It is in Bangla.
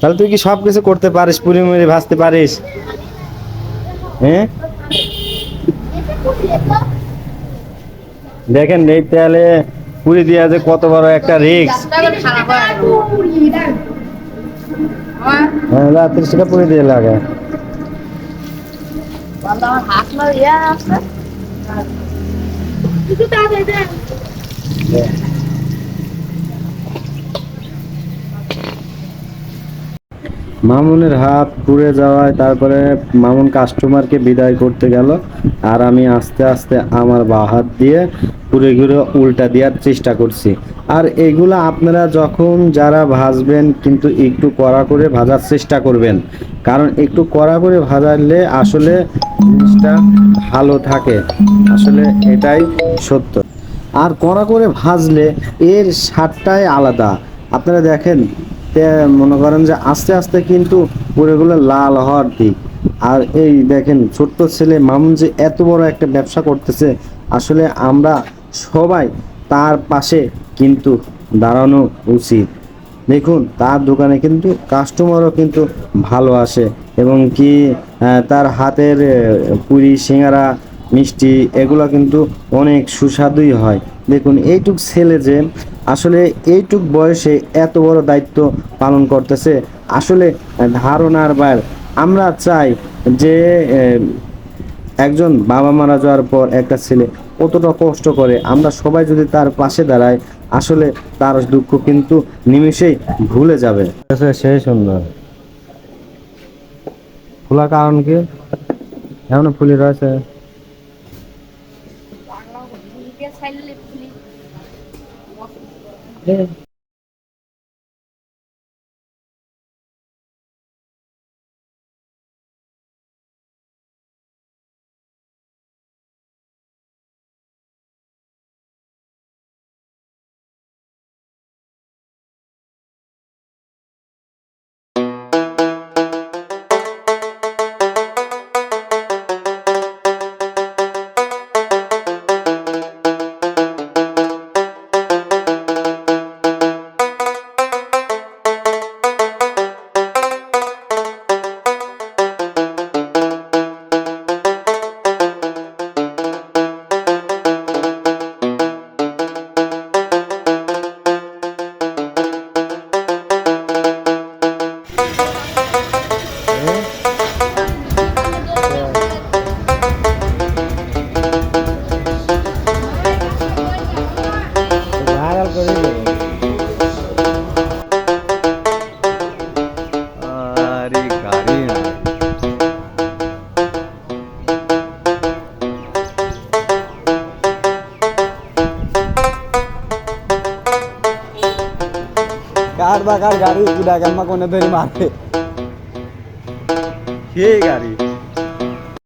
তাহলে তুই কি সব কিছু করতে পারিস পুরি মুড়ি ভাজতে পারিস? হ্যাঁ? দেখেন এই তেলে পুরি দেওয়া যে কত বড় একটা রিক্স হ্যাঁ রাত্রিশ টাকা পুরি দিয়ে লাগে। হাত মামুনের হাত পুড়ে যাওয়ায় তারপরে মামুন কাস্টমারকে বিদায় করতে গেল। আর আমি আস্তে আস্তে আমার বাঁ হাত দিয়ে পুরে ঘুরে উল্টা দেওয়ার চেষ্টা করছি। আর এগুলো আপনারা যখন যারা ভাজবেন কিন্তু একটু কড়া করে ভাজার চেষ্টা করবেন। কারণ একটু কড়া করে ভাজালে আসলে জিনিসটা ভালো থাকে। আসলে এটাই সত্য। আর কড়া করে ভাজলে এর স্বাদটাই আলাদা। আপনারা দেখেন মনে করেন যে আস্তে আস্তে কিন্তু পুরোগুলো লাল হওয়ার দিক। আর এই দেখেন ছোট্ট ছেলে মামুন যে এত বড় একটা ব্যবসা করতেছে, আসলে আমরা সবাই তার পাশে কিন্তু দাঁড়ানো উচিত। দেখুন, তার দোকানে কিন্তু কাস্টমারও কিন্তু ভালো আসে এবং কি তার হাতের পুরি, সিঙ্গারা মিষ্টি, এগুলো কিন্তু অনেক সুস্বাদুই হয়। দেখুন, এইটুক ছেলে যে আসলে এইটুক বয়সে এত বড় দায়িত্ব পালন করতেছে, আসলে ধারণার বাইর। আমরা চাই যে একজন বাবা মারা যাওয়ার পর একটা ছেলে কতটা কষ্ট করে, আমরা সবাই যদি তার পাশে দাঁড়াই, আসলে তার দুঃখ কিন্তু নিমিষেই ভুলে যাবে। সেই সুন্দর। খোলা কারণ কি? এমন ফুলি রয়েছে। ভাইরাল করে আরে গাড়ি না। কার বা কার গাড়ি কুড়া গাম্মা কোনে ধরে মারে। কে গাড়ি?